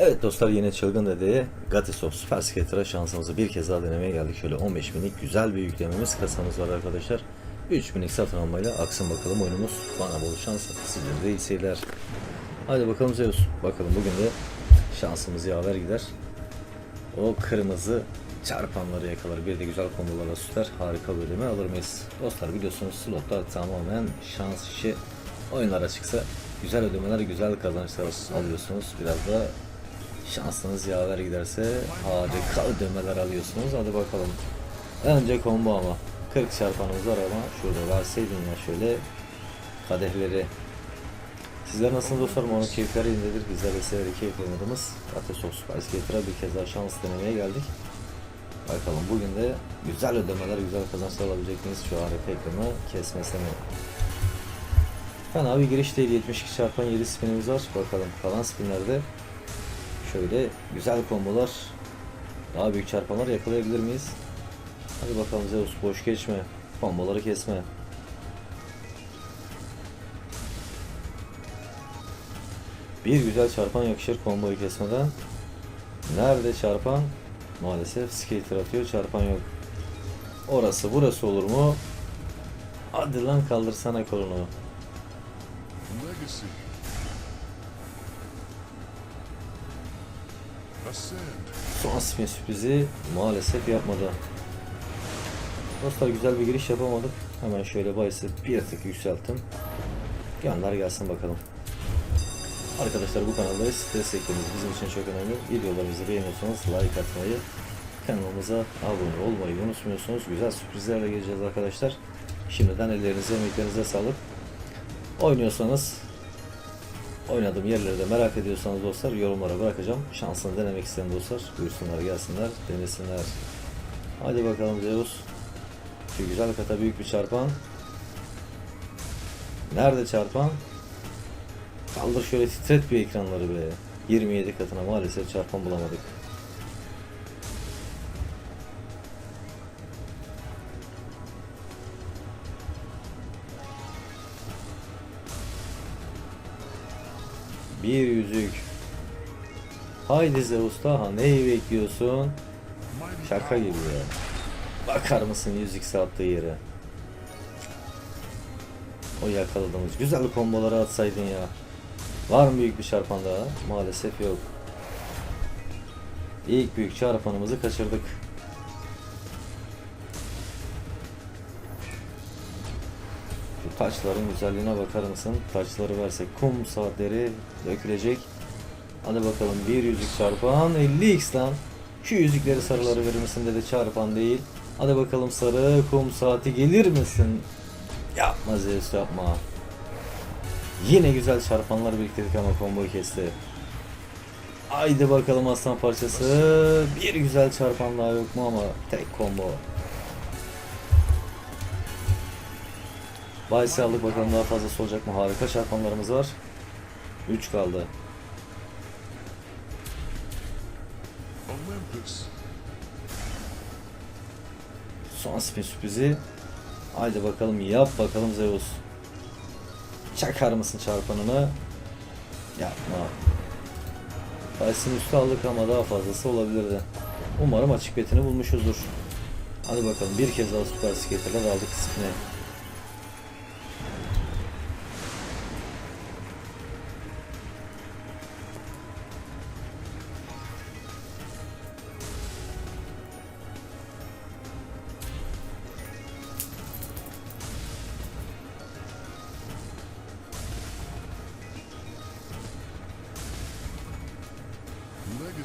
Evet dostlar yine çılgın dediği Gatisov Super Skater'a şansımızı bir kez daha denemeye geldik. Şöyle 15 binlik güzel bir yüklememiz kasamız var arkadaşlar. 3 binlik satın almayla aksın bakalım oyunumuz. Bana bol şans, sizlere de iyi seyirler. Hadi bakalım Zeus. Bakalım bugün de şansımız yaver gider. O kırmızı çarpanları yakalar. Bir de güzel kombolarla süper. Harika bölümü alır mıyız? Dostlar biliyorsunuz slotlar tamamen şans işi. Oyunlara çıksa güzel ödemeler, güzel kazançlar alıyorsunuz. Biraz da şansınız yaver giderse harika ödemeler alıyorsunuz. Hadi bakalım. Önce combo ama. 40 çarpanımız var ama şurada verseydin ya şöyle kadehleri Sizler nasılsınız dostlar? Onun keyifleri yerindedir. Bizler de severek keyif oynadığımız Ateşok Spice Gator'a bir kez daha şans denemeye geldik. Bakalım bugün de güzel ödemeler, güzel kazançlar alabilecek miyiz? Şu harika ekranı kesmesine. Fena bir giriş değil. 72 çarpan 7 spinimiz var. Bakalım kalan spinlerde şöyle güzel kombolar, daha büyük çarpanlar yakalayabilir miyiz? Hadi bakalım Zeus boş geçme. Komboları kesme. Bir güzel çarpan yakışır komboyu kesmeden. Nerede çarpan? Maalesef skater atıyor çarpan yok. Orası burası olur mu? Hadi lan kaldırsana kolunu. Legacy. Son spin sürprizi maalesef yapmadı. Dostlar güzel bir giriş yapamadık. Hemen şöyle bahisi bir tık yükselttim. Gönder gelsin bakalım. Arkadaşlar bu kanaldayız. Destekleriniz bizim için çok önemli. Videolarımızı beğeniyorsanız like atmayı, kanalımıza abone olmayı unutmuyorsunuz. Güzel sürprizlerle geleceğiz arkadaşlar. Şimdiden ellerinize, emeklerinize sağlık. Oynuyorsanız Oynadığım yerleri de merak ediyorsanız dostlar yorumlara bırakacağım. Şansını denemek isteyen dostlar buyursunlar gelsinler denesinler. Hadi bakalım Zeus. Şu güzel kata büyük bir çarpan. Nerede çarpan? Kaldır şöyle titret bir ekranları be. 27 katına maalesef çarpan bulamadık. Bir yüzük. Haydi Zeus daha neyi bekliyorsun? Şaka gibi ya. Bakar mısın yüzük sattığı yere? O yakaladığımız güzel komboları atsaydın ya. Var mı büyük bir çarpan daha? Maalesef yok. İlk büyük çarpanımızı kaçırdık. Şu taçların güzelliğine bakar mısın? Taçları versek kum saatleri dökülecek. Hadi bakalım bir yüzük çarpan 50x lan. Şu yüzükleri sarıları verir misin dedi çarpan değil. Hadi bakalım sarı kum saati gelir misin? Yapma Zeus yapma. Yine güzel çarpanlar biriktirdik ama komboyu kesti. Haydi bakalım aslan parçası. Bir güzel çarpan daha yok mu ama tek combo. Baysi aldık bakalım daha fazlası olacak mı? Harika çarpanlarımız var. 3 kaldı. Son spin sürprizi. Haydi bakalım yap bakalım Zeus. Çakar mısın çarpanını? Yapma. Baysin üstü aldık ama daha fazlası olabilirdi. Umarım açık betini bulmuşuzdur. Hadi bakalım bir kez daha süper skater'lar aldık spine.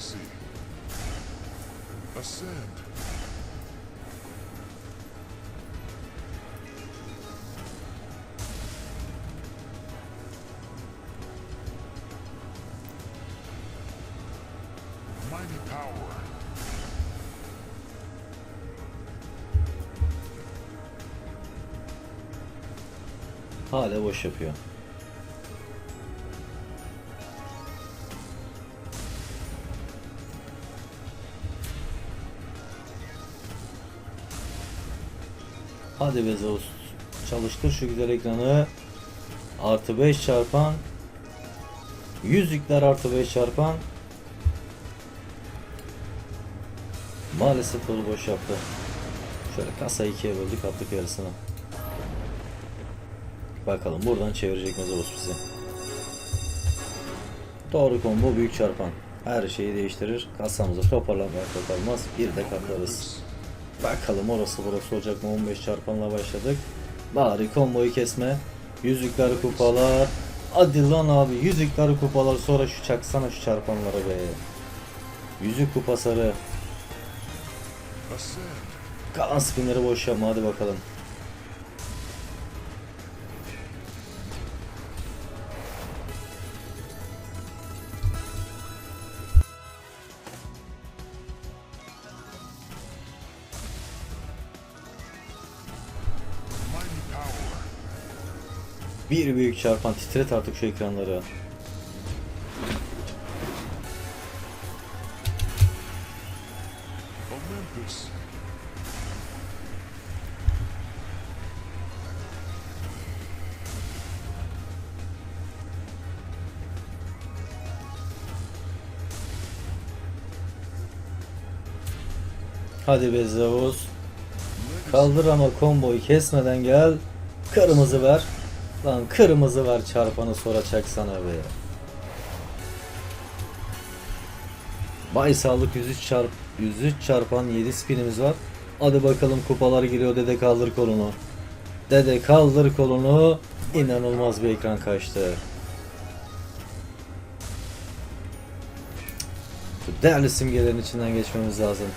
Legacy. Ascend. Mighty power. Hala boş yapıyor. Hadi be Zeus. Çalıştır şu güzel ekranı. Artı 5 çarpan. Yüzlükler artı 5 çarpan. Maalesef kolu boş yaptı. Şöyle kasa ikiye böldük attık yarısını. Bakalım buradan çevirecek mi Zeus bizi. Doğru combo büyük çarpan. Her şeyi değiştirir. Kasamızı toparlamaya kalkmaz. Bir de katlarız. Bakalım orası burası olacak mı? 15 çarpanla başladık. Bari komboyu kesme. Yüzükler kupalar. Hadi lan abi yüzükler kupalar sonra şu çaksana şu çarpanları be. Yüzük kupa sarı. Ascend. Kalan spinleri boş yapma hadi bakalım. Bir büyük çarpan titret artık şu ekranları. Hadi be Zeus. Kaldır ama komboyu kesmeden gel. Kırmızı ver. Lan kırmızı ver çarpanı sonra çaksana be. Bay sağlık 103 çarp 103 çarpan 7 spinimiz var. Hadi bakalım kupalar geliyor dede kaldır kolunu. Dede kaldır kolunu. İnanılmaz bir ekran kaçtı. Şu değerli simgelerin içinden geçmemiz lazım.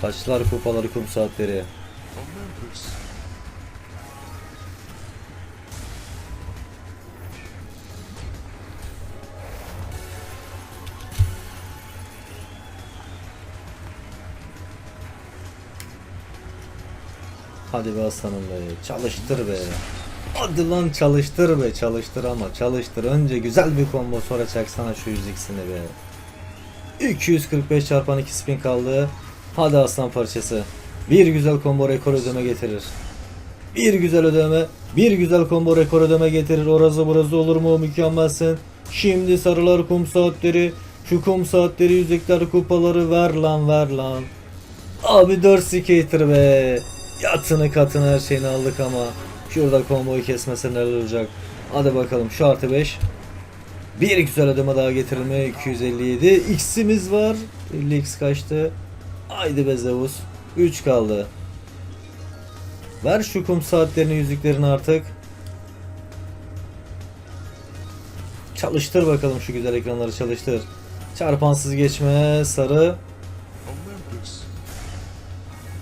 Taçlar kupaları kum saatleri. Hadi be aslanım be. Çalıştır be. Hadi lan çalıştır be. Çalıştır ama çalıştır. Önce güzel bir combo sonra çaksana şu 100x'ini be. 245 çarpan 2 spin kaldı. Hadi aslan parçası. Bir güzel combo rekor ödeme getirir. Bir güzel ödeme, bir güzel combo rekor ödeme getirir. Orası burası olur mu? Mükemmelsin. Şimdi sarılar kum saatleri, şu kum saatleri, yüzükler kupaları ver lan ver lan. Abi 4 skater be. Yatını katını her şeyini aldık ama şurada komboyu kesmese neler olacak. Hadi bakalım şu artı 5. Bir güzel ödeme daha getirilme 257. X'imiz var. 50x kaçtı. Haydi be Zeus. 3 kaldı. Ver şu kum saatlerini yüzüklerini artık. Çalıştır bakalım şu güzel ekranları çalıştır. Çarpansız geçme sarı.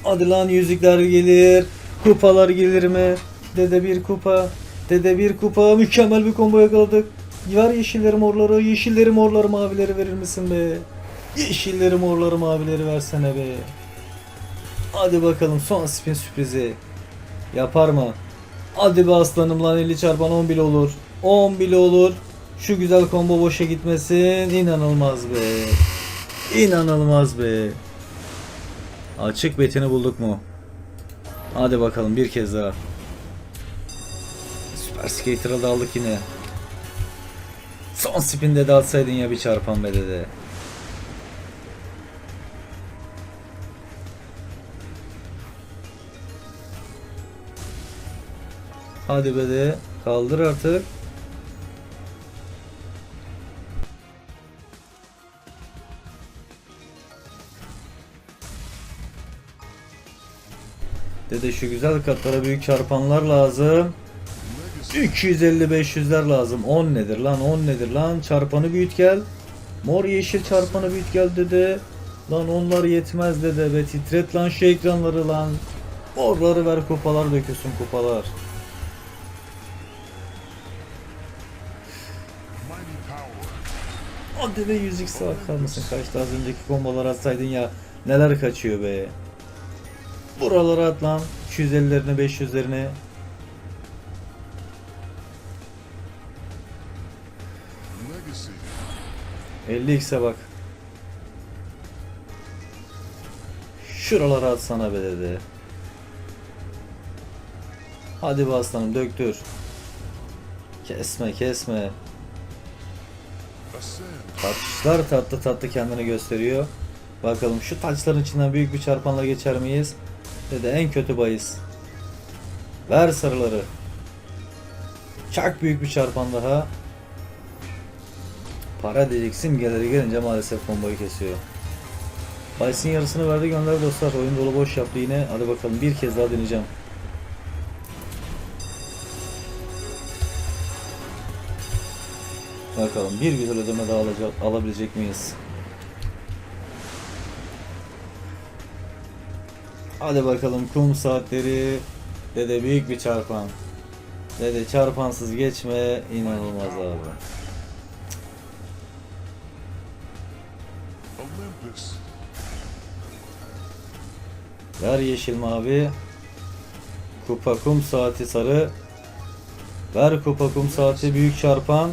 Hadi lan yüzükler gelir. Kupalar gelir mi? Dede bir kupa. Dede bir kupa. Mükemmel bir combo yakaladık. Ver yeşilleri morları. Yeşilleri morları mavileri verir misin be? Yeşilleri morları mavileri versene be. Hadi bakalım son spin sürprizi. Yapar mı? Hadi be aslanım lan 50 çarpan 10 bile olur. 10 bile olur. Şu güzel combo boşa gitmesin. İnanılmaz be. İnanılmaz be. Açık betini bulduk mu? Hadi bakalım bir kez daha. Süper Skater'a da aldık yine. Son spinde de atsaydın ya bir çarpan be dede. Hadi be de kaldır artık. Dede şu güzel katlara büyük çarpanlar lazım. Legacy. 250-500'ler lazım. 10 nedir lan 10 nedir lan çarpanı büyüt gel. Mor yeşil çarpanı büyüt gel dede. Lan onlar yetmez dede be titret lan şu ekranları lan. Morları ver kupalar dökülsün kupalar. Hadi be 100x bakar mısın kaçtı az önceki kombolar atsaydın ya neler kaçıyor be. Buralara at lan 250'lerine 500'lerine. Legacy. 50x'e bak. Şuralara atsana be dede. Hadi be aslanım döktür. Kesme kesme. Tatlışlar tatlı tatlı kendini gösteriyor. Bakalım şu taçların içinden büyük bir çarpanla geçer miyiz? Ve de en kötü bahis. Ver sarıları. Çak büyük bir çarpan daha. Para diyecek simgeleri gelince maalesef komboyu kesiyor. Bahis'in yarısını verdi gönder dostlar. Oyun dolu boş yaptı yine. Hadi bakalım bir kez daha deneyeceğim. Bakalım bir güzel ödeme daha alacak, alabilecek miyiz? Hadi bakalım kum saatleri. Dede büyük bir çarpan. Dede çarpansız geçme inanılmaz abi. Ver yeşil mavi. Kupa kum saati sarı. Ver kupa kum saati büyük çarpan.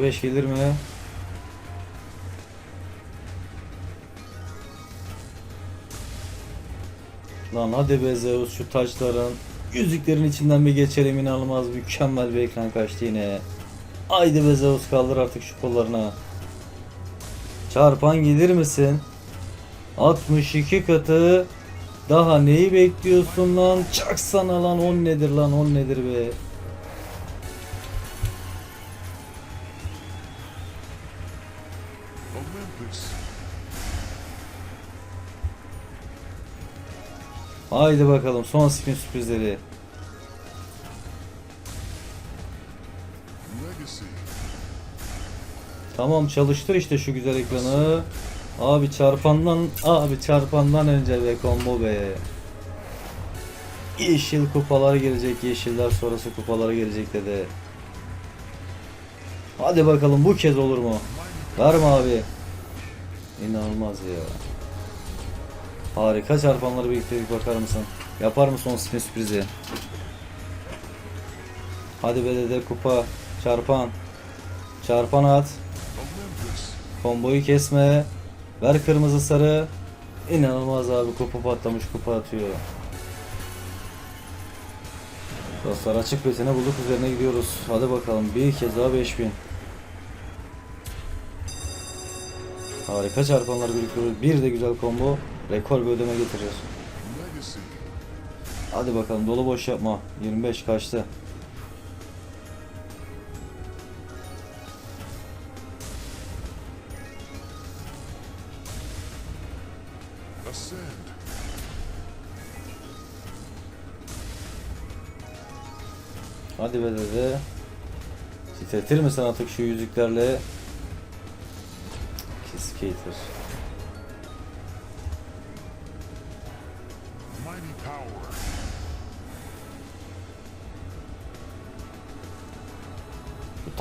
Artı 5 gelir mi? Lan hadi be Zeus şu taçların yüzüklerin içinden bir geçelim inanılmaz mükemmel bir ekran kaçtı yine. Haydi be Zeus kaldır artık şu kollarına. Çarpan gelir misin? 62 katı. Daha neyi bekliyorsun lan? Çaksana lan 10 nedir lan 10 nedir be? Haydi bakalım son spin sürprizleri. Tamam çalıştır işte şu güzel ekranı. Abi çarpandan abi çarpandan önce be combo be. Yeşil kupalar gelecek yeşiller sonrası kupalar gelecek dedi. Hadi bakalım bu kez olur mu? Var mı abi? İnanılmaz ya. Harika çarpanları birlikte bakar mısın? Yapar mı son spin sürprizi? Hadi be dede kupa çarpan. Çarpan at. Komboyu kesme. Ver kırmızı sarı. İnanılmaz abi kupa patlamış kupa atıyor. Dostlar açık betine bulduk üzerine gidiyoruz. Hadi bakalım bir kez daha 5000. Harika çarpanlar biriktiriyoruz. Bir de güzel combo. Rekor bir ödeme. Legacy. Hadi bakalım dolu boş yapma. 25 kaçtı. Hadi be dede. Titretir misin artık şu yüzüklerle? Kiskater.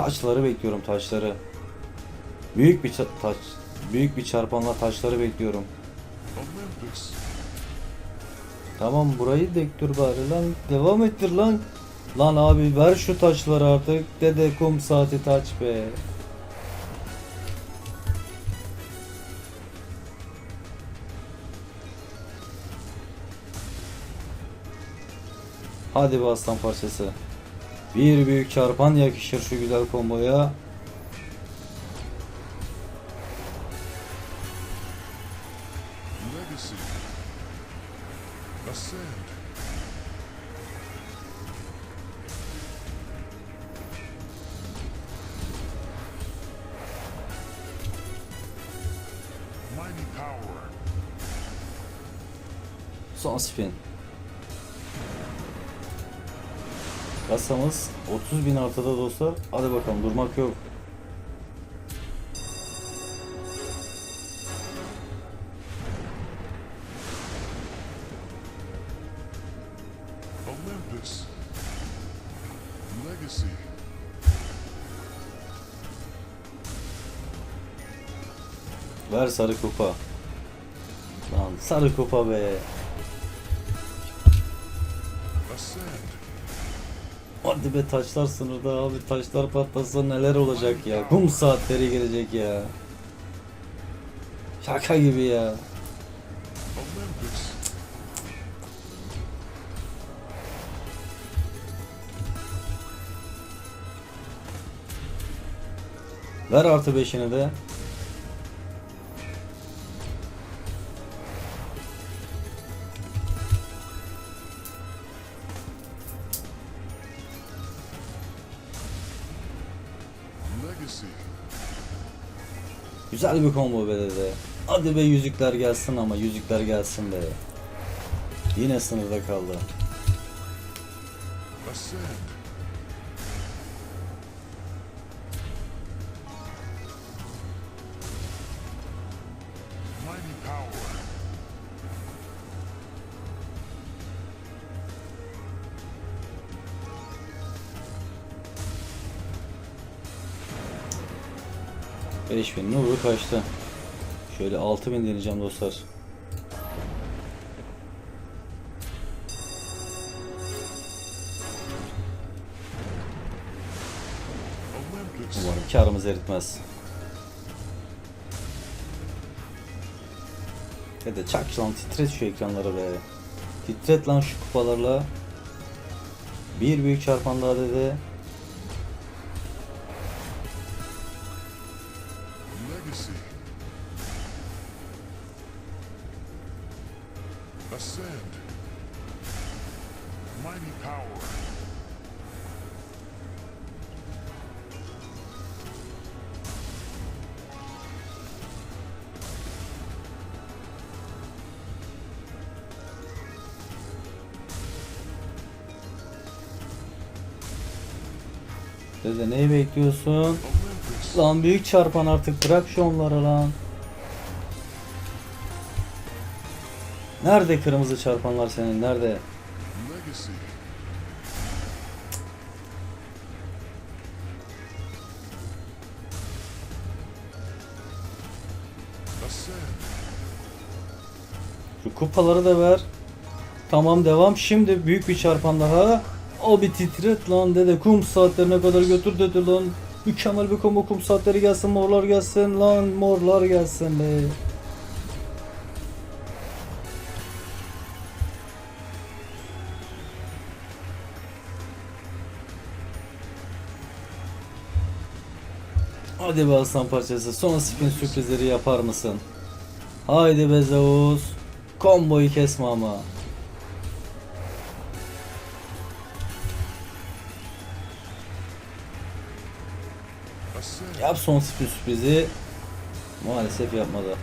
Taşları bekliyorum taşları. Büyük bir taş, büyük bir çarpanla taşları bekliyorum. Tamam burayı dektir bari lan. Devam ettir lan. Lan abi ver şu taşları artık. Dede kum saati taç be. Hadi be aslan parçası. Bir büyük çarpan yakışır şu güzel komboya. Son spin. Kasamız 30 bin artıda dostlar. Hadi bakalım durmak yok. Olympus. Legacy. Ver sarı kupa. Lan sarı kupa be. Ascend. Hadi be taşlar sınırda abi taşlar patlasa neler olacak ya. Kum saatleri gelecek ya. Şaka gibi ya. Ver artı beşini de. Güzel bir combo be dede. Hadi be yüzükler gelsin ama yüzükler gelsin be. Yine sınırda kaldı. Ascend. 5000 ne olur kaçtı. Şöyle 6000 deneyeceğim dostlar. Umarım karımız eritmez. Ya da çak lan titret şu ekranlara be. Titret lan şu kupalarla. Bir büyük çarpan daha dedi. Ascend. Mighty power. Dede neyi bekliyorsun? Lan büyük çarpan artık bırak şu onları lan. Nerede kırmızı çarpanlar senin? Nerede? Şu kupaları da ver. Tamam devam. Şimdi büyük bir çarpan daha. O bir titret lan dede. Kum saatlerine kadar götür dedi lan. Mükemmel bir combo kum saatleri gelsin morlar gelsin lan morlar gelsin be. Hadi be aslan parçası. Son spin sürprizleri yapar mısın? Haydi be Zeus. Komboyu kesme ama. Yap son sürprizi. Maalesef yapmadı.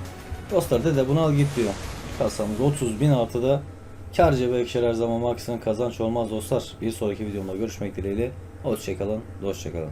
Dostlar dede bunu al git diyor. Kasamız 30 bin artıda. Kar cebe her zaman maksimum kazanç olmaz dostlar. Bir sonraki videomda görüşmek dileğiyle. Hoşçakalın. Hoşçakalın.